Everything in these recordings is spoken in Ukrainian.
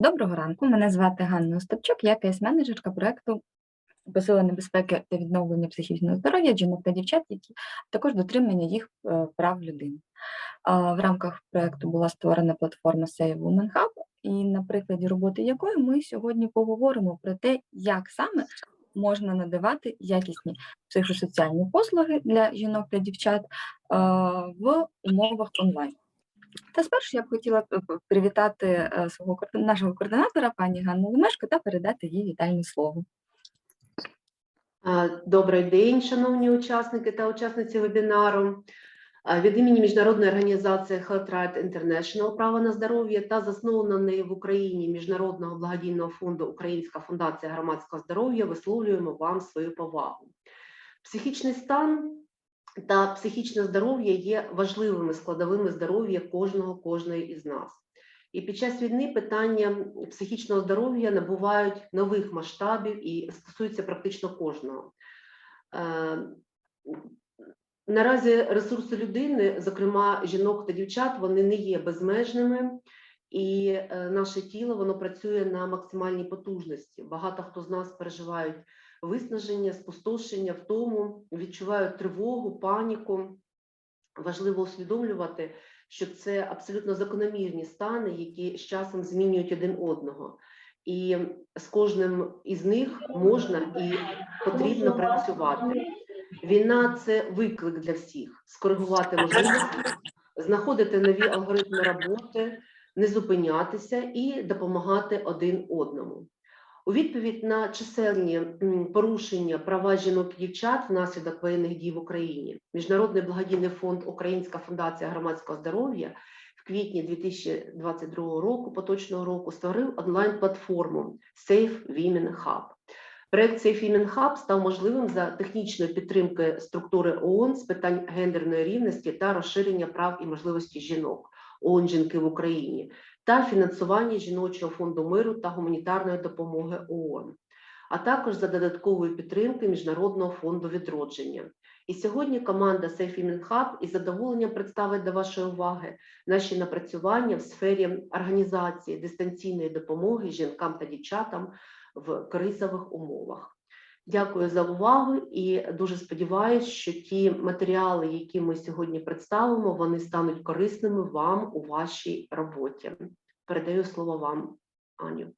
Доброго ранку. Мене звати Ганна Остапчук, я кейс-менеджерка проекту посилення безпеки та відновлення психічного здоров'я жінок та дівчат, які також дотримання їх е, прав людини. В рамках проекту була створена платформа Save Women Hub, і на прикладі роботи якої ми сьогодні поговоримо про те, як саме можна надавати якісні психосоціальні послуги для жінок та дівчат в умовах онлайн. Та спершу я б хотіла п- привітати е, свого нашого координатора, пані Ганну Лемешко, та передати їй вітальне слово. Добрий день, шановні учасники та учасниці вебінару. Від імені міжнародної організації Health Right International право на здоров'я та заснована в Україні Міжнародного благодійного фонду Українська фундація громадського здоров'я висловлюємо вам свою повагу. Психічний стан та психічне здоров'я є важливими складовими здоров'я кожного кожної із нас. І під час війни питання психічного здоров'я набувають нових масштабів і стосуються практично кожного. Е, Наразі ресурси людини, зокрема жінок та дівчат, вони не є безмежними, і е, наше тіло воно працює на максимальній потужності. Багато хто з нас переживають виснаження, спустошення, втому, відчувають тривогу, паніку. Важливо усвідомлювати, що це абсолютно закономірні стани, які з часом змінюють один одного. І з кожним із них можна і потрібно працювати. Війна це виклик для всіх скоригувати можливості, знаходити нові алгоритми роботи, не зупинятися і допомагати один одному. У відповідь на чисельні порушення права жінок і дівчат внаслідок воєнних дій в Україні, Міжнародний благодійний фонд Українська фундація громадського здоров'я в квітні 2022 року, поточного року, створив онлайн-платформу Safe Women Hub. Проект Safe Women Hub став можливим за технічної підтримки структури ООН з питань гендерної рівності та розширення прав і можливості жінок ООН жінки в Україні та фінансування жіночого фонду миру та гуманітарної допомоги ООН, а також за додаткової підтримки Міжнародного фонду відродження. І сьогодні команда Safe Women Hub із задоволенням представить до вашої уваги наші напрацювання в сфері організації дистанційної допомоги жінкам та дівчатам в кризових умовах. Дякую за увагу і дуже сподіваюся, що ті матеріали, які ми сьогодні представимо, вони стануть корисними вам у вашій роботі. Передаю слово вам, Аню.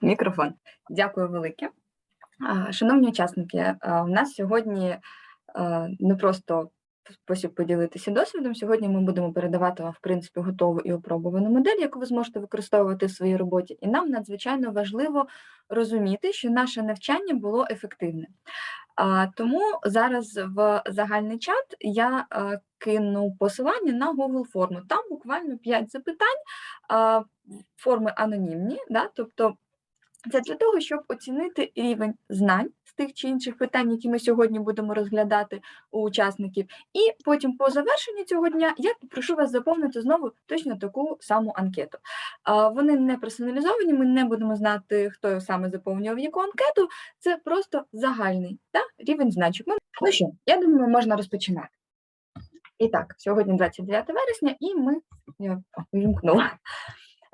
Мікрофон. Дякую велике. Шановні учасники, у нас сьогодні не просто спосіб поділитися досвідом. Сьогодні ми будемо передавати вам, в принципі, готову і опробувану модель, яку ви зможете використовувати в своїй роботі. І нам надзвичайно важливо розуміти, що наше навчання було ефективне. Тому зараз в загальний чат я кину посилання на Google форму. Там буквально 5 запитань, форми анонімні, да? тобто це для того, щоб оцінити рівень знань тих чи інших питань, які ми сьогодні будемо розглядати у учасників. І потім, по завершенні цього дня, я попрошу вас заповнити знову точно таку саму анкету. Вони не персоналізовані, ми не будемо знати, хто саме заповнював яку анкету. Це просто загальний та, рівень значок. Ну, що, я думаю, можна розпочинати. І так, сьогодні 29 вересня, і ми я вімкнула.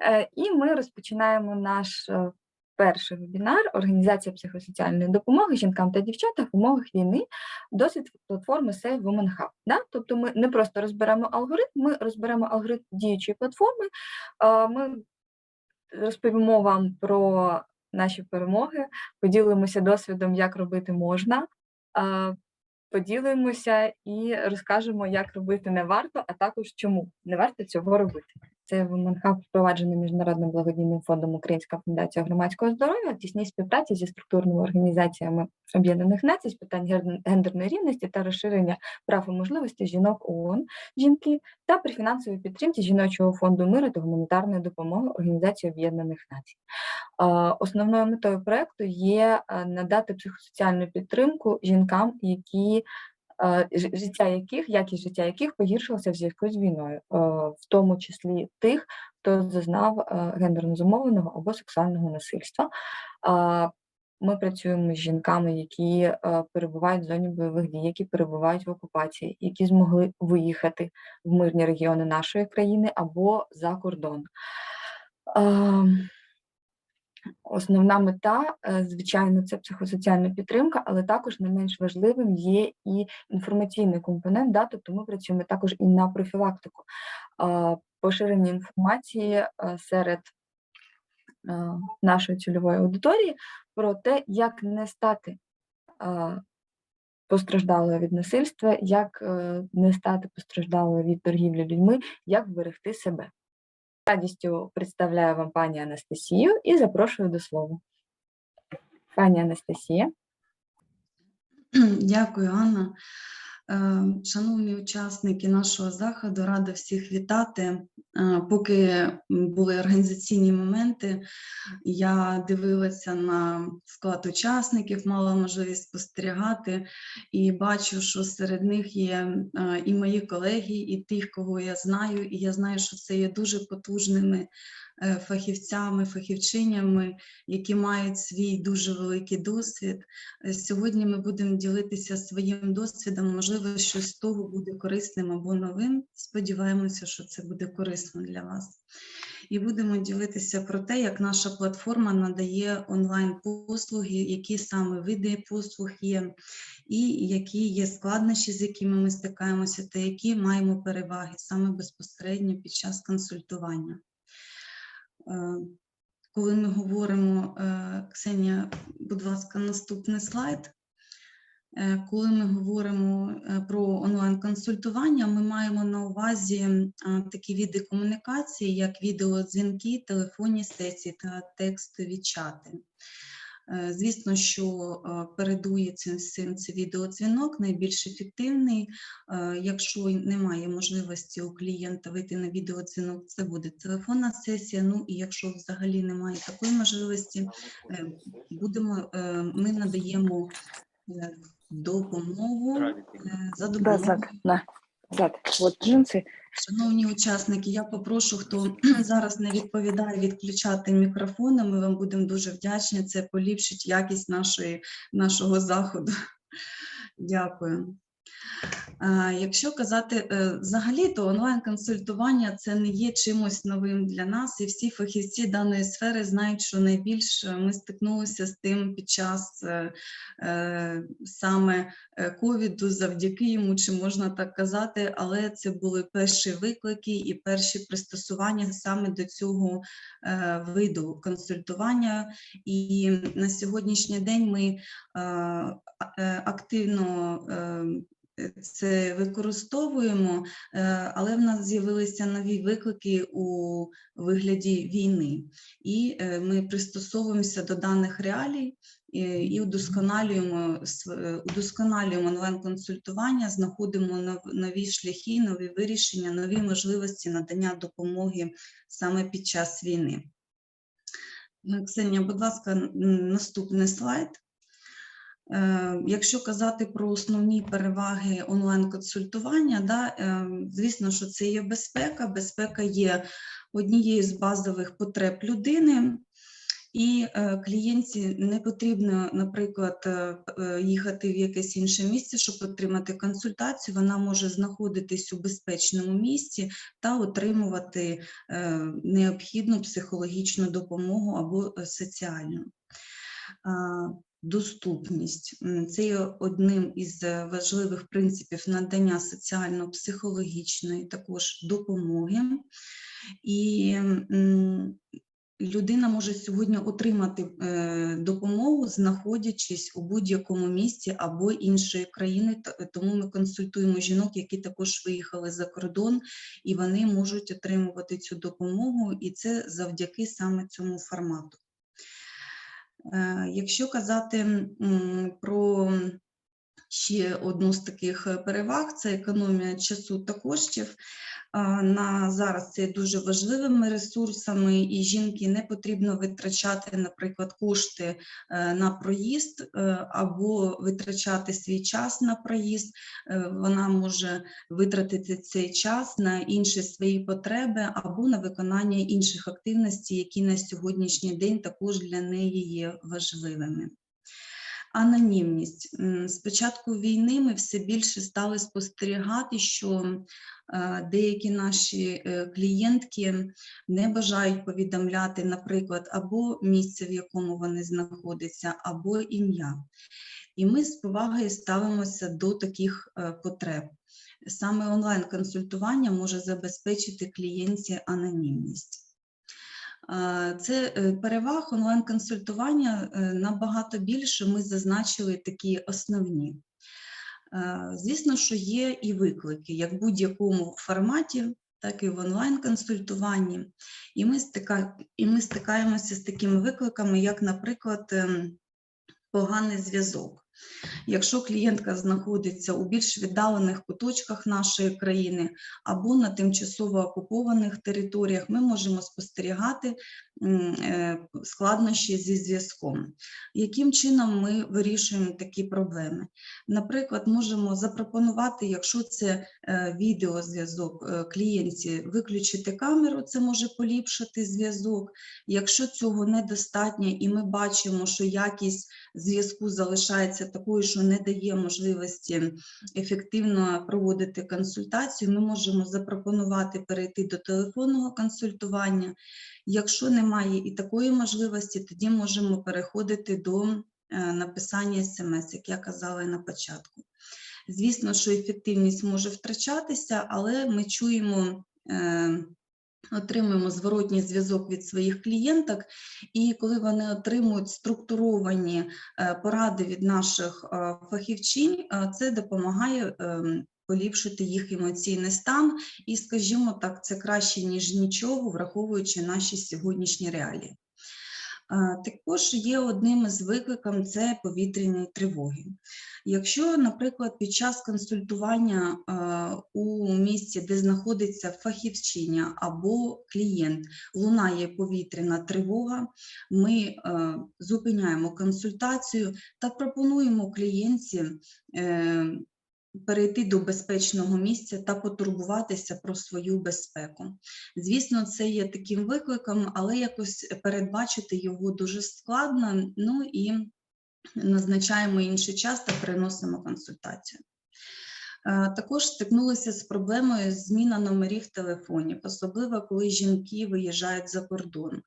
Е, І ми розпочинаємо наш е, перший вебінар Організація психосоціальної допомоги жінкам та дівчатам в умовах війни, досвід платформи Save Women Hub. Да? Тобто ми не просто розберемо алгоритм, ми розберемо алгоритм діючої платформи. е, Ми розповімо вам про наші перемоги, поділимося досвідом, як робити можна. е, Поділимося і розкажемо, як робити не варто, а також чому не варто цього робити. Це Women впроваджений міжнародним благодійним фондом Українська фундація громадського здоров'я в тісній співпраці зі структурними організаціями Об'єднаних Націй з питань гендерної рівності та розширення прав і можливостей жінок ООН жінки та при фінансовій підтримці жіночого фонду миру та гуманітарної допомоги Організації Об'єднаних Націй. Основною метою проекту є е, надати психосоціальну підтримку жінкам, які життя яких, якість життя яких погіршилася в зв'язку з війною, е, в тому числі тих, хто зазнав е, гендерно зумовленого або сексуального насильства. Ми працюємо з жінками, які е, перебувають в зоні бойових дій, які перебувають в окупації, які змогли виїхати в мирні регіони нашої країни або за кордон. Основна мета, е, звичайно, це психосоціальна підтримка, але також не менш важливим є і інформаційний компонент. Да? Тобто ми працюємо також і на профілактику поширення інформації е, серед е, нашої цільової аудиторії про те, як не стати постраждалою від насильства, як не стати постраждалою від торгівлі людьми, як вберегти себе. Радістю представляю вам пані Анастасію і запрошую до слова. Пані Анастасія. Дякую, Анна. Е, Шановні учасники нашого заходу, рада всіх вітати. Е, Поки були організаційні моменти, я дивилася на склад учасників, мала можливість спостерігати і бачу, що серед них є е, і мої колеги, і тих, кого я знаю, і я знаю, що це є дуже потужними фахівцями, фахівчинями, які мають свій дуже великий досвід. Е, Сьогодні ми будемо ділитися своїм досвідом. Можливо, щось з того буде корисним або новим. Сподіваємося, що це буде корисно для вас. І будемо ділитися про те, як наша платформа надає онлайн-послуги, які саме види послуг є, і які є складнощі, з якими ми стикаємося, та які маємо переваги саме безпосередньо під час консультування. Е, коли ми говоримо, е, Ксенія, будь ласка, наступний слайд. Е, Коли ми говоримо про онлайн-консультування, ми маємо на увазі такі види комунікації, як відеодзвінки, телефонні сесії та текстові чати. Е, Звісно, що е, передує цим всім це відеодзвінок найбільш ефективний. Е, Якщо немає можливості у клієнта вийти на відеодзвінок, це буде телефонна сесія. Ну і якщо взагалі немає такої можливості, будемо, ми надаємо допомогу за допомогою. Зад, От джинси. Шановні учасники, я попрошу, хто зараз не відповідає, відключати мікрофони. Ми вам будемо дуже вдячні. Це поліпшить якість нашої, нашого заходу. Дякую. А, Якщо казати е, взагалі, то онлайн-консультування це не є чимось новим для нас, і всі фахівці даної сфери знають, що найбільше ми стикнулися з тим під час е, е, саме е, ковіду, завдяки йому, чи можна так казати, але це були перші виклики і перші пристосування саме до цього е, виду консультування. І на сьогоднішній день ми е, е, активно е, це використовуємо, е, але в нас з'явилися нові виклики у вигляді війни, і е, ми пристосовуємося до даних реалій е, і удосконалюємо удосконалюємо онлайн-консультування, знаходимо нові шляхи, нові вирішення, нові можливості надання допомоги саме під час війни. Ксенія, будь ласка, наступний слайд. Е, Якщо казати про основні переваги онлайн-консультування, да, е, звісно, що це є безпека. Безпека є однією з базових потреб людини, і е, клієнті не потрібно, наприклад, їхати в якесь інше місце, щоб отримати консультацію. Вона може знаходитись у безпечному місці та отримувати необхідну психологічну допомогу або соціальну. Доступність це є одним із е, важливих принципів надання соціально-психологічної також допомоги. І людина може сьогодні отримати е, допомогу, знаходячись у будь-якому місці або іншої країни. Тому ми консультуємо жінок, які також виїхали за кордон, і вони можуть отримувати цю допомогу, і це завдяки саме цьому формату. Е, Якщо казати про ще одну з таких е, переваг, це економія часу та коштів. На зараз це дуже важливими ресурсами, і жінки не потрібно витрачати, наприклад, кошти е, на проїзд е, або витрачати свій час на проїзд. Е, Вона може витратити цей час на інші свої потреби або на виконання інших активностей, які на сьогоднішній день також для неї є важливими. Анонімність. З початку війни ми все більше стали спостерігати, що е, деякі наші е, клієнтки не бажають повідомляти, наприклад, або місце, в якому вони знаходяться, або ім'я. І ми з повагою ставимося до таких е, потреб. Саме онлайн-консультування може забезпечити клієнті анонімність. Це е, переваг онлайн-консультування е, набагато більше. Ми зазначили такі основні. Звісно, що є і виклики, як в будь-якому форматі, так і в онлайн-консультуванні. І і ми стикаємося з такими викликами, як, наприклад, ем, поганий зв'язок. Якщо клієнтка знаходиться у більш віддалених куточках нашої країни або на тимчасово окупованих територіях, ми можемо спостерігати складнощі зі зв'язком. Яким чином ми вирішуємо такі проблеми? Наприклад, можемо запропонувати, якщо це е, відеозв'язок е, клієнті, виключити камеру, це може поліпшити зв'язок. Якщо цього недостатньо, і ми бачимо, що якість зв'язку залишається такою, що не дає можливості ефективно проводити консультацію, ми можемо запропонувати перейти до телефонного консультування. Якщо немає і такої можливості, тоді можемо переходити до е, написання смс, як я казала на початку. Звісно, що ефективність може втрачатися, але ми чуємо. е, Отримуємо зворотній зв'язок від своїх клієнток, і коли вони отримують структуровані е, поради від наших фахівчинь, це допомагає ем, поліпшити їх емоційний стан, і, скажімо так, це краще ніж нічого, враховуючи наші сьогоднішні реалії. Також є одним із викликів це повітряні тривоги. Якщо, наприклад, під час консультування у місці, де знаходиться фахівчиня або клієнт, лунає повітряна тривога, ми зупиняємо консультацію та пропонуємо клієнтці е, перейти до безпечного місця та потурбуватися про свою безпеку. Звісно, це є таким викликом, але якось передбачити його дуже складно. Ну і назначаємо інший час та переносимо консультацію. Е, Також стикнулися з проблемою зміна номерів телефонів, особливо коли жінки виїжджають за кордон. Е,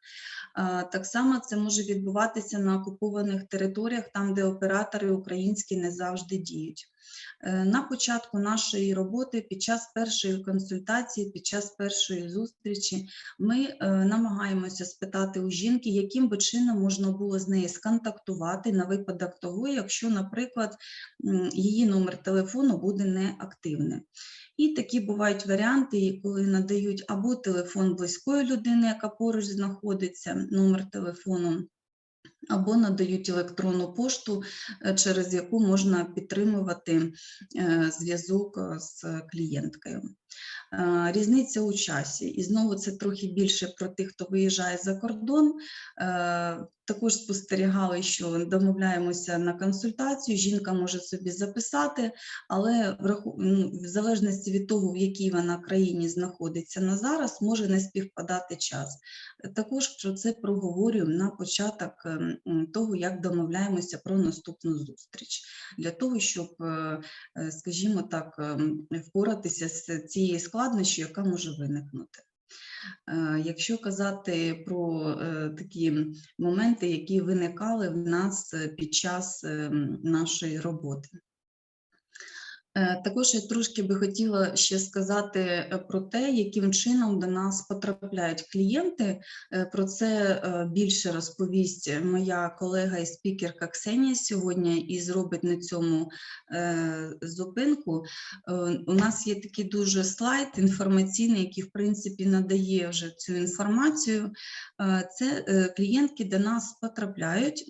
Так само це може відбуватися на окупованих територіях, там, де оператори українські не завжди діють. Е, На початку нашої роботи, під час першої консультації, під час першої зустрічі, ми е, намагаємося спитати у жінки, яким би чином можна було з нею сконтактувати на випадок того, якщо, наприклад, її номер телефону буде неактивним. І такі бувають варіанти, коли надають або телефон близької людини, яка поруч знаходиться, номер телефону, або надають електронну пошту, е, через яку можна підтримувати е, зв'язок е, з клієнткою. Е, Різниця у часі. І знову це трохи більше про тих, хто виїжджає за кордон. Е, Також спостерігали, що домовляємося на консультацію, жінка може собі записати, але ну, в залежності від того, в якій вона країні знаходиться на зараз, може не співпадати час. Також про це проговорюємо на початок ем, того, як домовляємося про наступну зустріч, для того, щоб, е, е, скажімо так, ем, впоратися з цією складнощю, яка може виникнути. Е, Якщо казати про е, такі моменти, які виникали в нас е, під час ем, нашої роботи. Е, Також я трошки би хотіла ще сказати е, про те, яким чином до нас потрапляють клієнти. Е, Про це більше розповість моя колега і спікерка Ксенія сьогодні і зробить на цьому зупинку. У нас є такий дуже слайд інформаційний, який в принципі надає вже цю інформацію. Це клієнтки до нас потрапляють.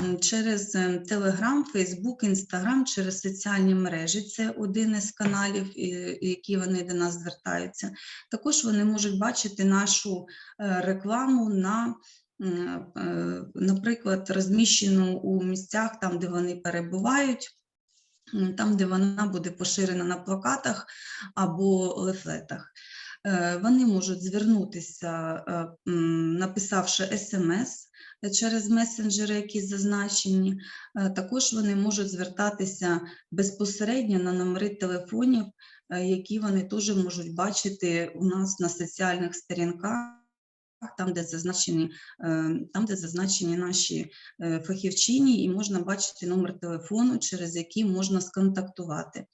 Е, через Telegram, Facebook, Instagram, через соціальні мережі. Це один із каналів, які вони до нас звертаються. Також вони можуть бачити нашу е, рекламу на, е, наприклад, розміщену у місцях, там, де вони перебувають. Там, де вона буде поширена на плакатах або лефлетах. Е, Вони можуть звернутися, е, написавши смс через месенджери, які зазначені. Е, Також вони можуть звертатися безпосередньо на номери телефонів, е, які вони теж можуть бачити у нас на соціальних сторінках. Там, де зазначені, е, там, де зазначені наші е, фахівчині, і можна бачити номер телефону, через який можна сконтактувати.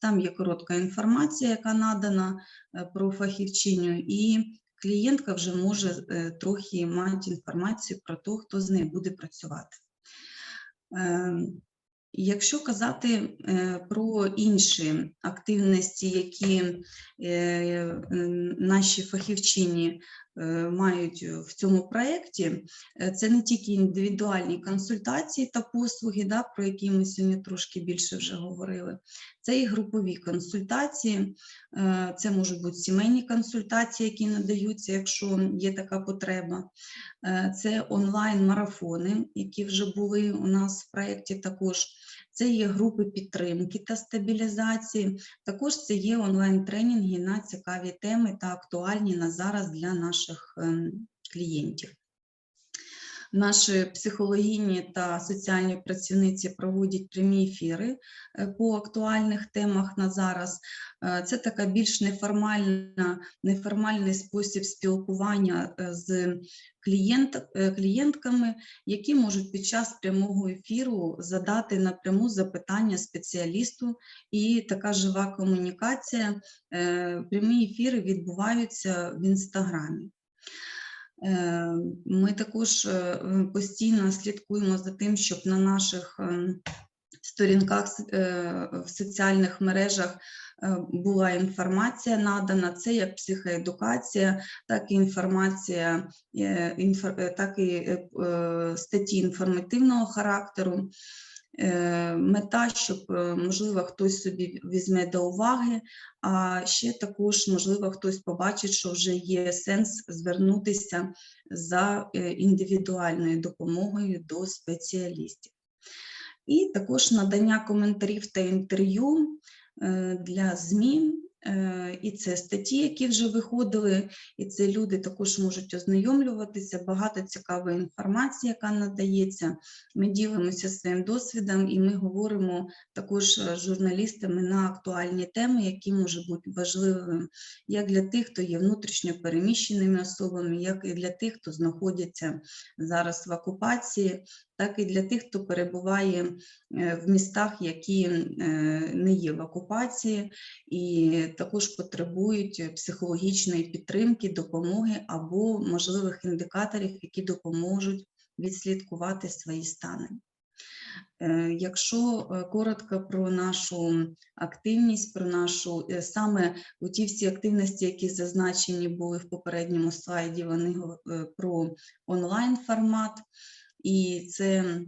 Там є коротка інформація, яка надана е, про фахівчиню, і клієнтка вже може е, трохи мати інформацію про те, хто з нею буде працювати. Ем, Якщо казати про інші активності, які наші фахівчині мають в цьому проєкті, е, це не тільки індивідуальні консультації та послуги, да, про які ми сьогодні трошки більше вже говорили, це і групові консультації, е, це можуть бути сімейні консультації, які надаються, якщо є така потреба. Е, Це онлайн-марафони, які вже були у нас в проєкті також. Це є групи підтримки та стабілізації. Також це є онлайн-тренінги на цікаві теми та актуальні на зараз для наших ем, клієнтів. Наші психологіні та соціальні працівниці проводять прямі ефіри е, по актуальних темах на зараз. Е, Це така більш неформальна, неформальний спосіб спілкування е, з клієнт, клієнтками, які можуть під час прямого ефіру задати напряму запитання спеціалісту, і така жива комунікація. Прямі ефіри відбуваються в інстаграмі. Е, Ми також е, постійно слідкуємо за тим, щоб на наших ем, сторінках е, в соціальних мережах е, була інформація надана. Це як психоедукація, так і інформація, е, е, так і е, е, статті інформативного характеру. Е, Мета, щоб, е, можливо, хтось собі візьме до уваги, а ще також, можливо, хтось побачить, що вже є сенс звернутися за е, індивідуальною допомогою до спеціалістів. І також надання коментарів та інтерв'ю для ЗМІ. Е, І це статті, які вже виходили, і це люди також можуть ознайомлюватися. Багато цікавої інформації, яка надається. Ми ділимося своїм досвідом, і ми говоримо також е, з журналістами на актуальні теми, які можуть бути важливими як для тих, хто є внутрішньо переміщеними особами, як і для тих, хто знаходяться зараз в окупації, так і для тих, хто перебуває е, в містах, які е, не є в окупації, і також потребують психологічної підтримки, допомоги або можливих індикаторів, які допоможуть відслідкувати свої стани. Е, Якщо коротко про нашу активність, про нашу саме у ті всі активності, які зазначені були в попередньому слайді, вони про онлайн формат, і це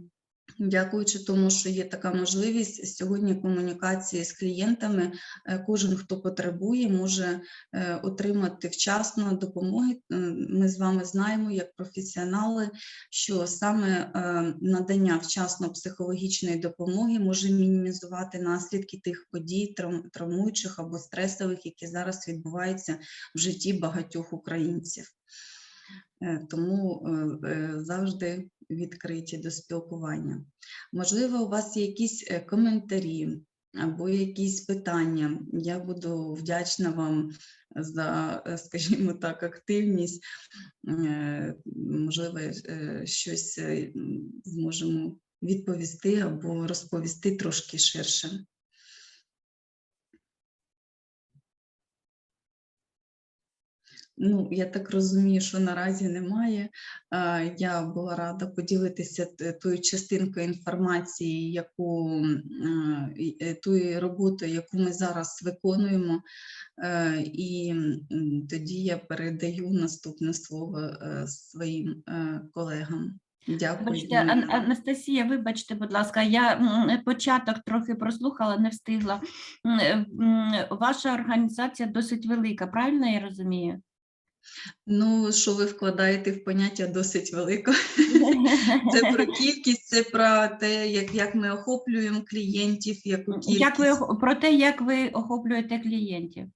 дякуючи тому, що є така можливість сьогодні комунікації з клієнтами. е, Кожен, хто потребує, може е, отримати вчасно допомоги. Ми з вами знаємо, як професіонали, що саме е, надання вчасно психологічної допомоги може мінімізувати наслідки тих подій, трав- травмуючих або стресових, які зараз відбуваються в житті багатьох українців. Е, Тому е, е, завжди відкриті до спілкування. Можливо, у вас є якісь коментарі або якісь питання. Я буду вдячна вам за, скажімо так, активність. Можливо, щось зможемо відповісти або розповісти трошки ширше. Ну, я так розумію, що наразі немає. Я була рада поділитися тою частинкою інформації, яку е, тою роботою, яку ми зараз виконуємо. Е, І тоді я передаю наступне слово е, своїм колегам. Дякую. Вибачте, Анастасія, вибачте, будь ласка, я початок трохи прослухала, не встигла. Ваша організація досить велика, правильно я розумію? Ну, що ви вкладаєте в поняття досить велико. Це про кількість, це про те, як, як ми охоплюємо клієнтів, яку кількість. Як ви про те, як ви охоплюєте клієнтів?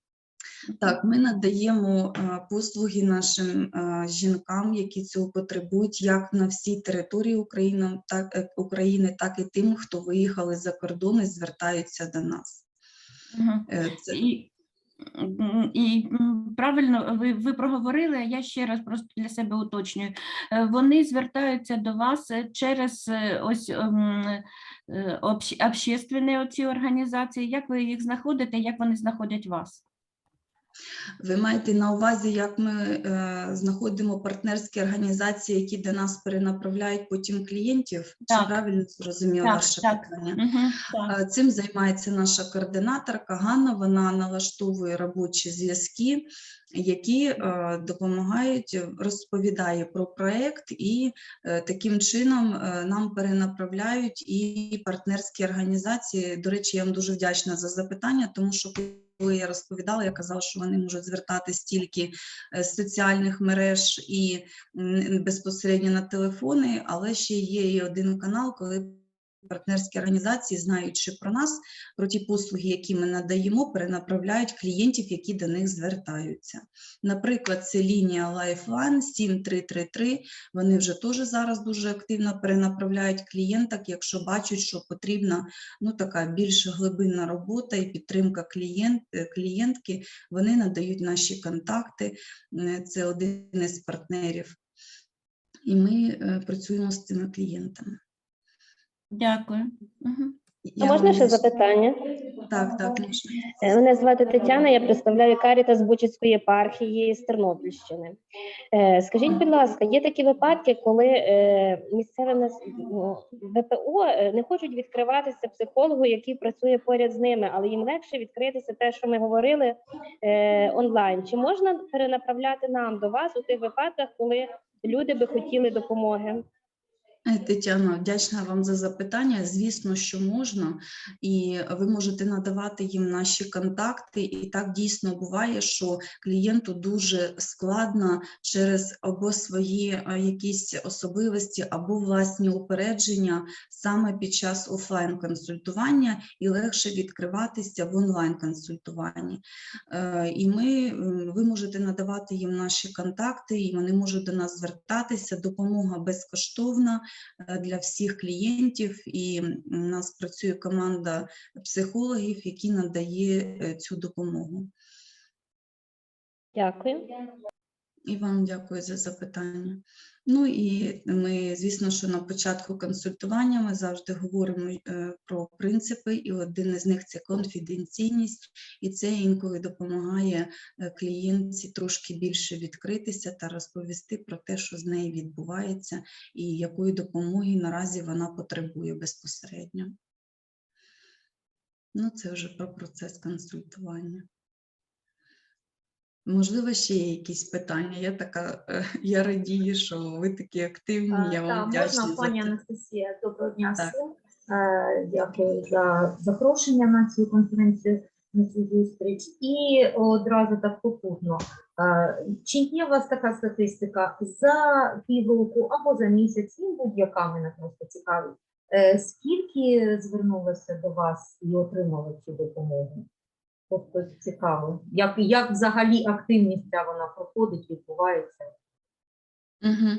Так, ми надаємо е, послуги нашим е, жінкам, які цього потребують, як на всій території України, так, е, України, так і тим, хто виїхали за кордон і звертаються до нас. Е, Це І, і правильно ви, ви проговорили, а я ще раз просто для себе уточнюю. Е, Вони звертаються до вас е, через е, ось ем, е, общ- общественні оці організації. Як ви їх знаходите, як вони знаходять вас? Ви маєте на увазі, як ми е, знаходимо партнерські організації, які до нас перенаправляють потім клієнтів? Чи правильно зрозуміла Так, ваше так. питання? Мгм, так. Е, Цим займається наша координаторка Ганна. Вона налаштовує робочі зв'язки, які е, допомагають, розповідає про проект, і е, таким чином е, нам перенаправляють і партнерські організації. До речі, я вам дуже вдячна за запитання, тому що коли я розповідала, я казала, що вони можуть звертатись тільки е, з соціальних мереж і безпосередньо на телефони, але ще є і один канал, коли партнерські організації, знаючи про нас, про ті послуги, які ми надаємо, перенаправляють клієнтів, які до них звертаються. Наприклад, це лінія Lifeline 7333. Вони вже теж зараз дуже активно перенаправляють клієнток, якщо бачать, що потрібна ну, така більш глибинна робота і підтримка клієнт, е, клієнтки. Вони надають наші контакти. Е, Це один із партнерів. І ми е, працюємо з цими клієнтами. Дякую. Мгм. А Я можна ще запитання? Так, так, можна. Е, Мене звати Тетяна, я представляю Карітас Бучицької єпархії з Тернопільщини. Е, Скажіть, будь ласка, є такі випадки, коли е, місцеве нас- ну, ВПО е, не хочуть відкриватися психологу, який працює поряд з ними, але їм легше відкритися те, що ми говорили е, онлайн. Чи можна перенаправляти нам до вас у тих випадках, коли люди би хотіли допомоги? Е, Тетяно, вдячна вам за запитання. Звісно, що можна, і ви можете надавати їм наші контакти. І так дійсно буває, що клієнту дуже складно через або свої е, якісь особливості, або власні упередження саме під час офлайн консультування і легше відкриватися в онлайн консультуванні. Е, І ми ви можете надавати їм наші контакти, і вони можуть до нас звертатися. Допомога безкоштовна для всіх клієнтів, і у нас працює команда психологів, які надає е, цю допомогу. Дякую. І вам дякую за запитання. Ну і ми, звісно, що на початку консультування ми завжди говоримо е, про принципи, і один із них це конфіденційність, і це інколи допомагає е, клієнтці трошки більше відкритися та розповісти про те, що з нею відбувається, і якої допомоги наразі вона потребує безпосередньо. Ну, це вже про процес консультування. Можливо, ще є якісь питання. Я така, е, я радію, що ви такі активні. Я вам так, вдячна можна, пані. Анастасія, доброго дня всім. Е, Дякую за запрошення на цю конференцію, на цю зустріч. І одразу так попутно. Е, Чи є у вас така статистика за півроку або за місяць, ну, будь-яка мене просто цікавить, е, скільки звернулося до вас і отримали цю допомогу? Тобто цікаво, як, як взагалі активність ця вона проходить, відбувається? Угу.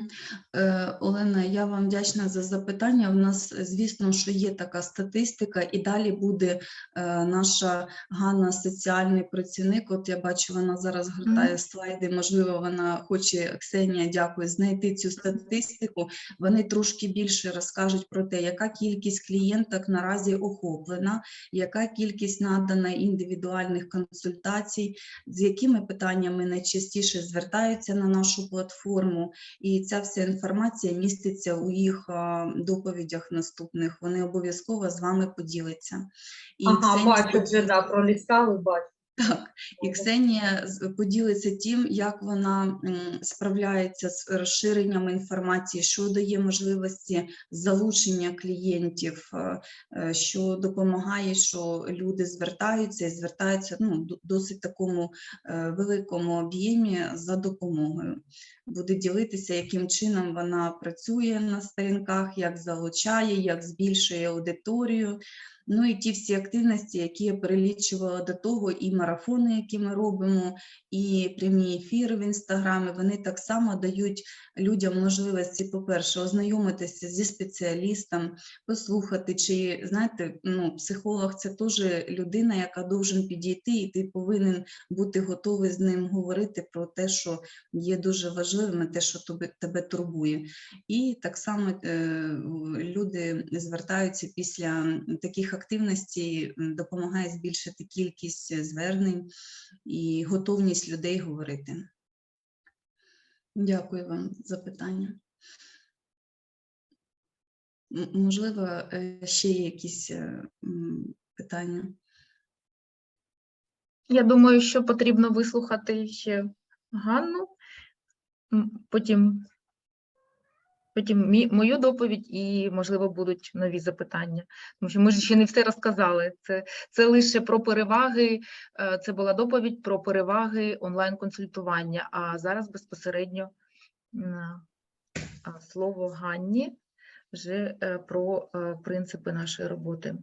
Е, Олена, я вам вдячна за запитання. У нас, е, звісно, що є така статистика, і далі буде е, наша Ганна, соціальний працівник. От я бачу, вона зараз гортає слайди. Можливо, вона хоче, Ксенія, дякую, знайти цю статистику. Вони трошки більше розкажуть про те, яка кількість клієнток наразі охоплена, яка кількість надана індивідуальних консультацій, з якими питаннями найчастіше звертаються на нашу платформу. І ця вся інформація міститься у їх доповідях наступних. Вони обов'язково з вами поділяться. І Ага, Ксенія бачу, вже да, пролістали, бачу. так, і Ксенія поділиться тим, як вона справляється з розширенням інформації, що дає можливості залучення клієнтів, е, е, що допомагає, що люди звертаються і звертаються ну, до- досить такому е, великому об'ємі за допомогою. Буде ділитися, яким чином вона працює на сторінках, як залучає, як збільшує аудиторію. Ну і ті всі активності, які я перелічувала до того, і марафони, які ми робимо, і прямі ефіри в інстаграмі, вони так само дають людям можливості, по-перше, ознайомитися зі спеціалістом, послухати, чи знаєте, ну, психолог це теж людина, яка должен підійти, і ти повинен бути готовий з ним говорити про те, що є дуже важливим, і те, що тобі, тебе турбує. І так само е, люди звертаються після таких активностей, допомагає збільшити кількість звернень і готовність людей говорити. Дякую вам за питання. Можливо, е, ще є якісь е, питання. Я думаю, що потрібно вислухати ще Ганну, потім, потім мі- мою доповідь і, можливо, будуть нові запитання. Тому що ми ж ще не все розказали. Це, це лише про переваги. е, Це була доповідь про переваги онлайн-консультування. А зараз безпосередньо слово Ганні вже е, про е, принципи нашої роботи.